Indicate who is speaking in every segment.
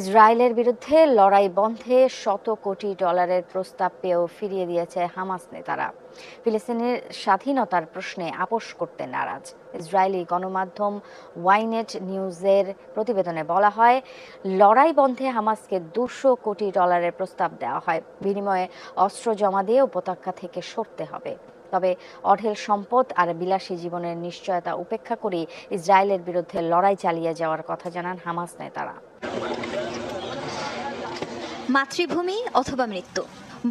Speaker 1: ইসরায়েলের বিরুদ্ধে লড়াই বন্ধে শত কোটি ডলারের প্রস্তাব পেয়েও ফিরিয়ে দিয়েছে হামাস নেতারা। ফিলিস্তিনের স্বাধীনতার প্রশ্নে আপোষ করতে নারাজ। ইসরায়েলি গণমাধ্যম ওয়াইনেট নিউজের প্রতিবেদনে বলা হয়, লড়াই বন্ধে হামাসকে দুশো কোটি ডলারের প্রস্তাব দেওয়া হয়। বিনিময়ে অস্ত্র জমা দিয়ে উপত্যকা থেকে সরতে হবে। তবে অঢেল সম্পদ আর বিলাসী জীবনের নিশ্চয়তা উপেক্ষা করে ইসরায়েলের বিরুদ্ধে লড়াই চালিয়ে যাওয়ার কথা জানান হামাস নেতারা।
Speaker 2: মাতৃভূমি অথবা মৃত্যু।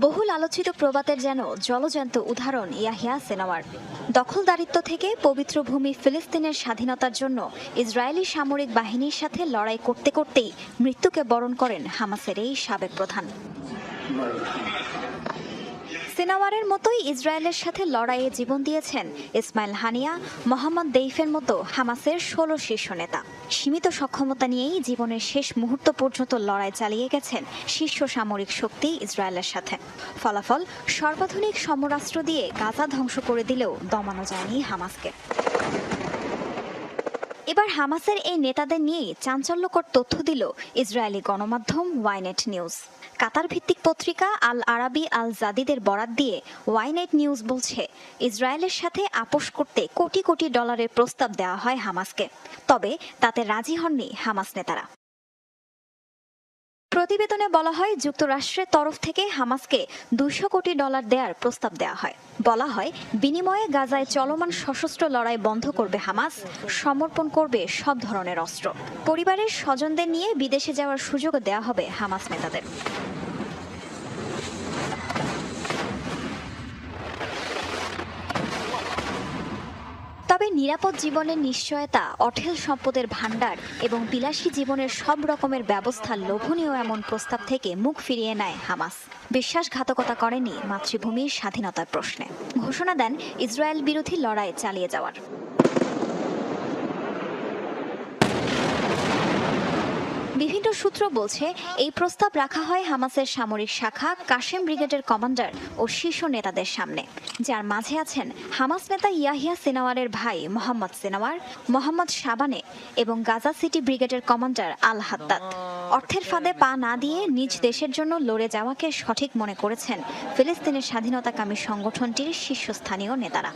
Speaker 2: বহুল আলোচিত প্রবাদের যেন জলজান্ত উদাহরণ ইয়াহিয়া সেনাওয়ার। দখলদারিত্ব থেকে পবিত্র ভূমি ফিলিস্তিনের স্বাধীনতার জন্য ইসরায়েলি সামরিক বাহিনীর সাথে লড়াই করতে করতেই মৃত্যুকে বরণ করেন হামাসের এই সাবেক প্রধান। সিনাওয়ারের মতোই ইসরায়েলের সাথে লড়াইয়ে জীবন দিয়েছেন ইসমাইল হানিয়া, মোহাম্মদ দেইফের মতো হামাসের ষোলো শীর্ষ নেতা। সীমিত সক্ষমতা নিয়েই জীবনের শেষ মুহূর্ত পর্যন্ত লড়াই চালিয়ে গেছেন শীর্ষ সামরিক শক্তি ইসরায়েলের সাথে। ফলাফল সর্বাধুনিক সমরাস্ত্র দিয়ে গাজা ধ্বংস করে দিলেও দমানো যায়নি হামাসকে। এবার হামাসের এই নেতাদের নিয়ে চাঞ্চল্যকর তথ্য দিল ইসরায়েলি গণমাধ্যম ওয়াইনেট নিউজ। কাতার ভিত্তিক পত্রিকা আল আরাবি আল জাদিদের বরাত দিয়ে ওয়াইনেট নিউজ বলছে, ইসরায়েলের সাথে আপোষ করতে কোটি কোটি ডলারের প্রস্তাব দেওয়া হয় হামাসকে। তবে তাতে রাজি হননি হামাস নেতারা। প্রতিবেদনে বলা হয়, যুক্তরাষ্ট্রের তরফ থেকে হামাসকে দুশো কোটি ডলার দেওয়ার প্রস্তাব দেওয়া হয়। বলা হয়, বিনিময়ে গাজায় চলমান সশস্ত্র লড়াই বন্ধ করবে হামাস, সমর্পণ করবে সব ধরনের অস্ত্র। পরিবারের স্বজনদের নিয়ে বিদেশে যাওয়ার সুযোগ দেওয়া হবে হামাস নেতাদের। নিরাপদ জীবনের নিশ্চয়তা, অঠেল সম্পদের ভাণ্ডার এবং বিলাসী জীবনের সব রকমের ব্যবস্থা লোভনীয় এমন প্রস্তাব থেকে মুখ ফিরিয়ে নেয় হামাস। বিশ্বাসঘাতকতা করেনি মাতৃভূমির স্বাধীনতার প্রশ্নে। ঘোষণা দেন ইসরায়েল বিরোধী লড়াই চালিয়ে যাওয়ার। বিভিন্ন সূত্র বলছে, এই প্রস্তাব রাখা হয় হামাসের সামরিক শাখা, কাশেম ব্রিগেডের কমান্ডার ও শীর্ষ নেতাদের সামনে। যার মাঝে আছেন হামাস নেতা ইয়াহিয়া সিনাওয়ারের ভাই মোহাম্মদ সিনাওয়ার, মোহাম্মদ শাবানে এবং গাজা সিটি ব্রিগেডের কমান্ডার আল হাত্তাত অর্থের ফাঁদে পা না দিয়ে নিজ দেশের জন্য লড়ে যাওয়াকে সঠিক মনে করেছেন ফিলিস্তিনের স্বাধীনতাকামী সংগঠনটির শীর্ষস্থানীয় নেতারা।